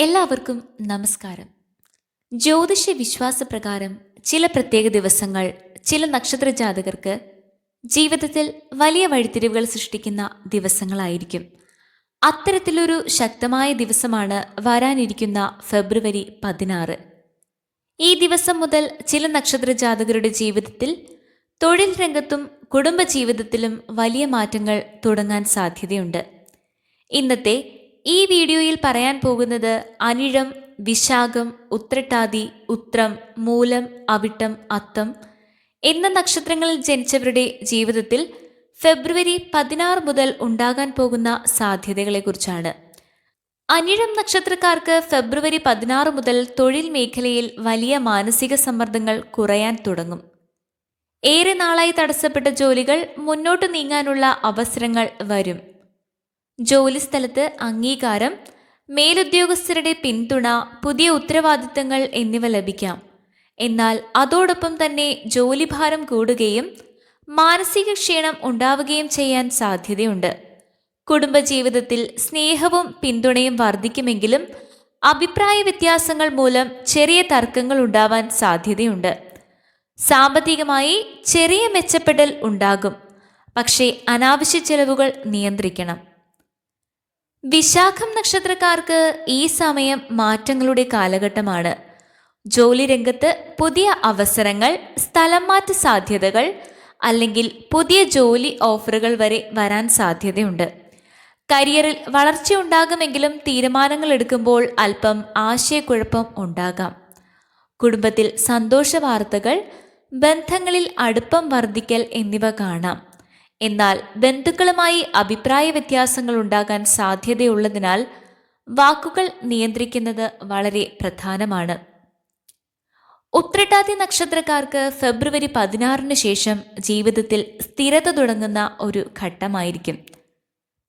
എല്ലാവർക്കും നമസ്കാരം. ജ്യോതിഷ വിശ്വാസപ്രകാരം ചില പ്രത്യേക ദിവസങ്ങൾ ചില നക്ഷത്ര ജാതകർക്ക് ജീവിതത്തിൽ വലിയ വഴിത്തിരിവുകൾ സൃഷ്ടിക്കുന്ന ദിവസങ്ങളായിരിക്കും. അത്തരത്തിലൊരു ശക്തമായ ദിവസമാണ് വരാനിരിക്കുന്ന ഫെബ്രുവരി പതിനാറ്. ഈ ദിവസം മുതൽ ചില നക്ഷത്ര ജാതകരുടെ ജീവിതത്തിൽ തൊഴിൽ രംഗത്തും കുടുംബജീവിതത്തിലും വലിയ മാറ്റങ്ങൾ തുടങ്ങാൻ സാധ്യതയുണ്ട്. ഇന്നത്തെ ഈ വീഡിയോയിൽ പറയാൻ പോകുന്നത് അനിഴം വിശാഖം ഉത്രട്ടാതി ഉത്രം മൂലം അവിട്ടം അത്തം എന്ന നക്ഷത്രങ്ങളിൽ ജനിച്ചവരുടെ ജീവിതത്തിൽ ഫെബ്രുവരി പതിനാറ് മുതൽ ഉണ്ടാകാൻ പോകുന്ന സാധ്യതകളെക്കുറിച്ചാണ്. അനിഴം നക്ഷത്രക്കാർക്ക് ഫെബ്രുവരി പതിനാറ് മുതൽ തൊഴിൽ മേഖലയിൽ വലിയ മാനസിക സമ്മർദ്ദങ്ങൾ കുറയാൻ തുടങ്ങും. ഏറെ നാളായി തടസ്സപ്പെട്ട ജോലികൾ മുന്നോട്ട് നീങ്ങാനുള്ള അവസരങ്ങൾ വരും. ജോലിസ്ഥലത്ത് അംഗീകാരം മേലുദ്യോഗസ്ഥരുടെ പിന്തുണ പുതിയ ഉത്തരവാദിത്തങ്ങൾ എന്നിവ ലഭിക്കാം. എന്നാൽ അതോടൊപ്പം തന്നെ ജോലിഭാരം കൂടുകയും മാനസിക ക്ഷീണം ഉണ്ടാവുകയും ചെയ്യാൻ സാധ്യതയുണ്ട്. കുടുംബജീവിതത്തിൽ സ്നേഹവും പിന്തുണയും വർദ്ധിക്കുമെങ്കിലും അഭിപ്രായ വ്യത്യാസങ്ങൾ മൂലം ചെറിയ തർക്കങ്ങൾ ഉണ്ടാവാൻ സാധ്യതയുണ്ട്. സാമ്പത്തികമായി ചെറിയ മെച്ചപ്പെടൽ ഉണ്ടാകും. പക്ഷേ അനാവശ്യ ചെലവുകൾ നിയന്ത്രിക്കണം. വിശാഖം നക്ഷത്രക്കാർക്ക് ഈ സമയം മാറ്റങ്ങളുടെ കാലഘട്ടമാണ്. ജോലി രംഗത്ത് പുതിയ അവസരങ്ങൾ സ്ഥലം മാറ്റ സാധ്യതകൾ അല്ലെങ്കിൽ പുതിയ ജോലി ഓഫറുകൾ വരെ വരാൻ സാധ്യതയുണ്ട്. കരിയറിൽ വളർച്ചയുണ്ടാകുമെങ്കിലും തീരുമാനങ്ങൾ എടുക്കുമ്പോൾ അല്പം ആശയക്കുഴപ്പം ഉണ്ടാകാം. കുടുംബത്തിൽ സന്തോഷ വാർത്തകൾ ബന്ധങ്ങളിൽ അടുപ്പം വർദ്ധിക്കൽ എന്നിവ കാണാം. എന്നാൽ ബന്ധുക്കളുമായി അഭിപ്രായ വ്യത്യാസങ്ങൾ ഉണ്ടാകാൻ സാധ്യതയുള്ളതിനാൽ വാക്കുകൾ നിയന്ത്രിക്കുന്നത് വളരെ പ്രധാനമാണ്. ഉത്രട്ടാതി നക്ഷത്രക്കാർക്ക് ഫെബ്രുവരി പതിനാറിന് ശേഷം ജീവിതത്തിൽ സ്ഥിരത തുടങ്ങുന്ന ഒരു ഘട്ടമായിരിക്കും.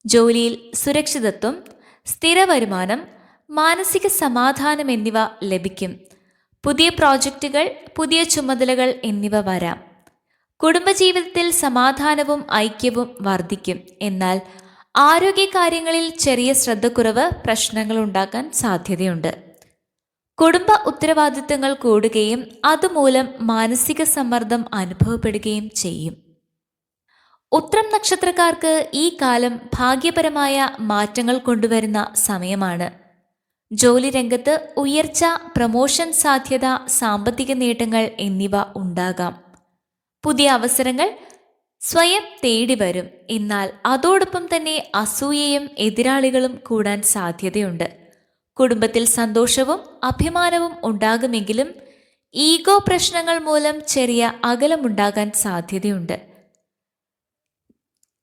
ജോലിയിൽ സുരക്ഷിതത്വം സ്ഥിര വരുമാനം മാനസിക സമാധാനം എന്നിവ ലഭിക്കും. പുതിയ പ്രോജക്റ്റുകൾ പുതിയ ചുമതലകൾ എന്നിവ വരാം. കുടുംബജീവിതത്തിൽ സമാധാനവും ഐക്യവും വർദ്ധിക്കും. എന്നാൽ ആരോഗ്യകാര്യങ്ങളിൽ ചെറിയ ശ്രദ്ധക്കുറവ് പ്രശ്നങ്ങൾ ഉണ്ടാക്കാൻ സാധ്യതയുണ്ട്. കുടുംബ ഉത്തരവാദിത്തങ്ങൾ കൂടുകയും അതുമൂലം മാനസിക സമ്മർദ്ദം അനുഭവപ്പെടുകയും ചെയ്യും. ഉത്രം നക്ഷത്രക്കാർക്ക് ഈ കാലം ഭാഗ്യപരമായ മാറ്റങ്ങൾ കൊണ്ടുവരുന്ന സമയമാണ്. ജോലി രംഗത്ത് ഉയർച്ച പ്രമോഷൻ സാധ്യത സാമ്പത്തിക നേട്ടങ്ങൾ എന്നിവ ഉണ്ടാകാം. പുതിയ അവസരങ്ങൾ സ്വയം തേടി വരും. എന്നാൽ അതോടൊപ്പം തന്നെ അസൂയയും എതിരാളികളും കൂടാൻ സാധ്യതയുണ്ട്. കുടുംബത്തിൽ സന്തോഷവും അഭിമാനവും ഉണ്ടാകുമെങ്കിലും ഈഗോ പ്രശ്നങ്ങൾ മൂലം ചെറിയ അകലമുണ്ടാകാൻ സാധ്യതയുണ്ട്.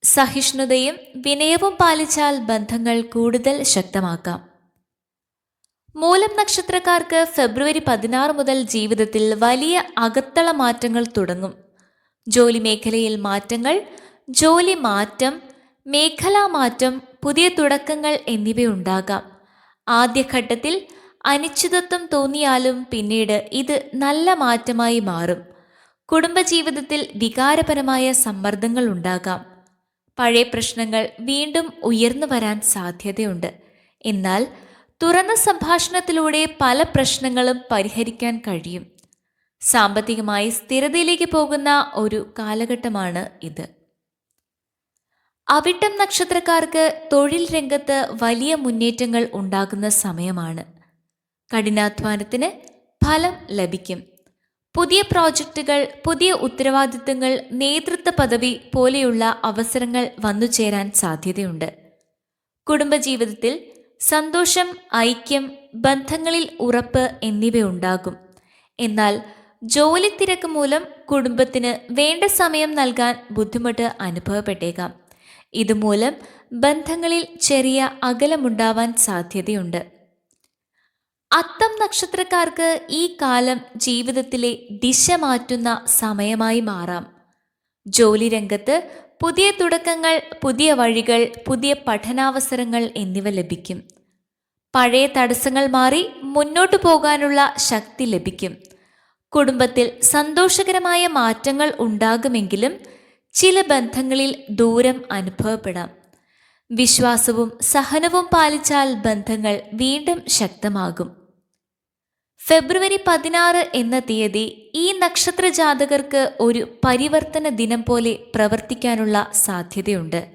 സഹിഷ്ണുതയും വിനയവും പാലിച്ചാൽ ബന്ധങ്ങൾ കൂടുതൽ ശക്തമാക്കാം. മൂലം നക്ഷത്രക്കാർക്ക് ഫെബ്രുവരി പതിനാറ് മുതൽ ജീവിതത്തിൽ വലിയ അകത്തള മാറ്റങ്ങൾ തുടങ്ങും. ജോലി മേഖലയിൽ മാറ്റങ്ങൾ ജോലി മാറ്റം മേഖലാ മാറ്റം പുതിയ തുടക്കങ്ങൾ എന്നിവയുണ്ടാകാം. ആദ്യഘട്ടത്തിൽ അനിശ്ചിതത്വം തോന്നിയാലും പിന്നീട് ഇത് നല്ല മാറ്റമായി മാറും. കുടുംബജീവിതത്തിൽ വികാരപരമായ സമ്മർദ്ദങ്ങൾ ഉണ്ടാകാം. പഴയ പ്രശ്നങ്ങൾ വീണ്ടും ഉയർന്നു വരാൻ സാധ്യതയുണ്ട്. എന്നാൽ തുറന്ന സംഭാഷണത്തിലൂടെ പല പ്രശ്നങ്ങളും പരിഹരിക്കാൻ കഴിയും. സാമ്പത്തികമായി സ്ഥിരതയിലേക്ക് പോകുന്ന ഒരു കാലഘട്ടമാണ് ഇത്. അവിട്ടം നക്ഷത്രക്കാർക്ക് തൊഴിൽ രംഗത്ത് വലിയ മുന്നേറ്റങ്ങൾ ഉണ്ടാകുന്ന സമയമാണ്. കഠിനാധ്വാനത്തിന് ഫലം ലഭിക്കും. പുതിയ പ്രോജക്റ്റുകൾ പുതിയ ഉത്തരവാദിത്തങ്ങൾ നേതൃത്വ പദവി പോലെയുള്ള അവസരങ്ങൾ വന്നു ചേരാൻ സാധ്യതയുണ്ട്. കുടുംബജീവിതത്തിൽ സന്തോഷം ഐക്യം ബന്ധങ്ങളിൽ ഉറപ്പ് എന്നിവയുണ്ടാകും എന്നാൽ ജോലി തിരക്ക് മൂലം കുടുംബത്തിന് വേണ്ട സമയം നൽകാൻ ബുദ്ധിമുട്ട് അനുഭവപ്പെട്ടേക്കാം. ഇതുമൂലം ബന്ധങ്ങളിൽ ചെറിയ അകലമുണ്ടാവാൻ സാധ്യതയുണ്ട്. അത്തം നക്ഷത്രക്കാർക്ക് ഈ കാലം ജീവിതത്തിലെ ദിശ മാറ്റുന്ന സമയമായി മാറാം. ജോലി രംഗത്ത് പുതിയ തുടക്കങ്ങൾ പുതിയ വഴികൾ പുതിയ പഠനാവസരങ്ങൾ എന്നിവ ലഭിക്കും. പഴയ തടസ്സങ്ങൾ മാറി മുന്നോട്ടു പോകാനുള്ള ശക്തി ലഭിക്കും. കുടുംബത്തിൽ സന്തോഷകരമായ മാറ്റങ്ങൾ ഉണ്ടാകുമെങ്കിലും ചില ബന്ധങ്ങളിൽ ദൂരം അനുഭവപ്പെടാം. വിശ്വാസവും സഹനവും പാലിച്ചാൽ ബന്ധങ്ങൾ വീണ്ടും ശക്തമാകും. ഫെബ്രുവരി പതിനാറ് എന്ന തീയതി ഈ നക്ഷത്ര ജാതകർക്ക് ഒരു പരിവർത്തന ദിനം പോലെ പ്രവർത്തിക്കാനുള്ള സാധ്യതയുണ്ട്.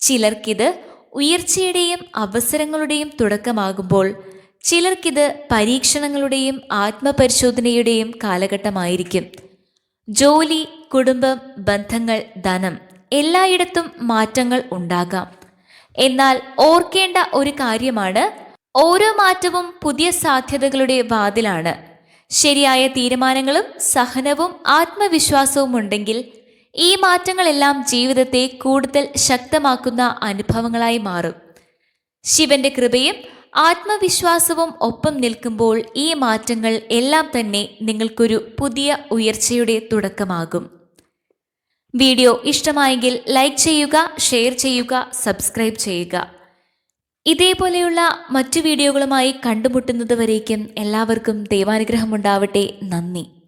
ചിലർക്കിത് ഉയർച്ചയുടെയും അവസരങ്ങളുടെയും തുടക്കമാകുമ്പോൾ ചിലർക്കിത് പരീക്ഷണങ്ങളുടെയും ആത്മപരിശോധനയുടെയും കാലഘട്ടമായിരിക്കും. ജോലി കുടുംബം ബന്ധങ്ങൾ ധനം എല്ലായിടത്തും മാറ്റങ്ങൾ ഉണ്ടാകാം. എന്നാൽ ഓർക്കേണ്ട ഒരു കാര്യമാണ് ഓരോ മാറ്റവും പുതിയ സാധ്യതകളുടെ വാതിലാണ്. ശരിയായ തീരുമാനങ്ങളും സഹനവും ആത്മവിശ്വാസവും ഉണ്ടെങ്കിൽ ഈ മാറ്റങ്ങളെല്ലാം ജീവിതത്തെ കൂടുതൽ ശക്തമാക്കുന്ന അനുഭവങ്ങളായി മാറും. ശിവന്റെ കൃപയും ആത്മവിശ്വാസവും ഒപ്പം നിൽക്കുമ്പോൾ ഈ മാറ്റങ്ങൾ എല്ലാം തന്നെ നിങ്ങൾക്കൊരു പുതിയ ഉയർച്ചയുടെ തുടക്കമാകും. വീഡിയോ ഇഷ്ടമായെങ്കിൽ ലൈക്ക് ചെയ്യുക ഷെയർ ചെയ്യുക സബ്സ്ക്രൈബ് ചെയ്യുക. ഇതേപോലെയുള്ള മറ്റു വീഡിയോകളുമായി കണ്ടുമുട്ടുന്നത് വരേക്കും എല്ലാവർക്കും ദൈവാനുഗ്രഹമുണ്ടാവട്ടെ. നന്ദി.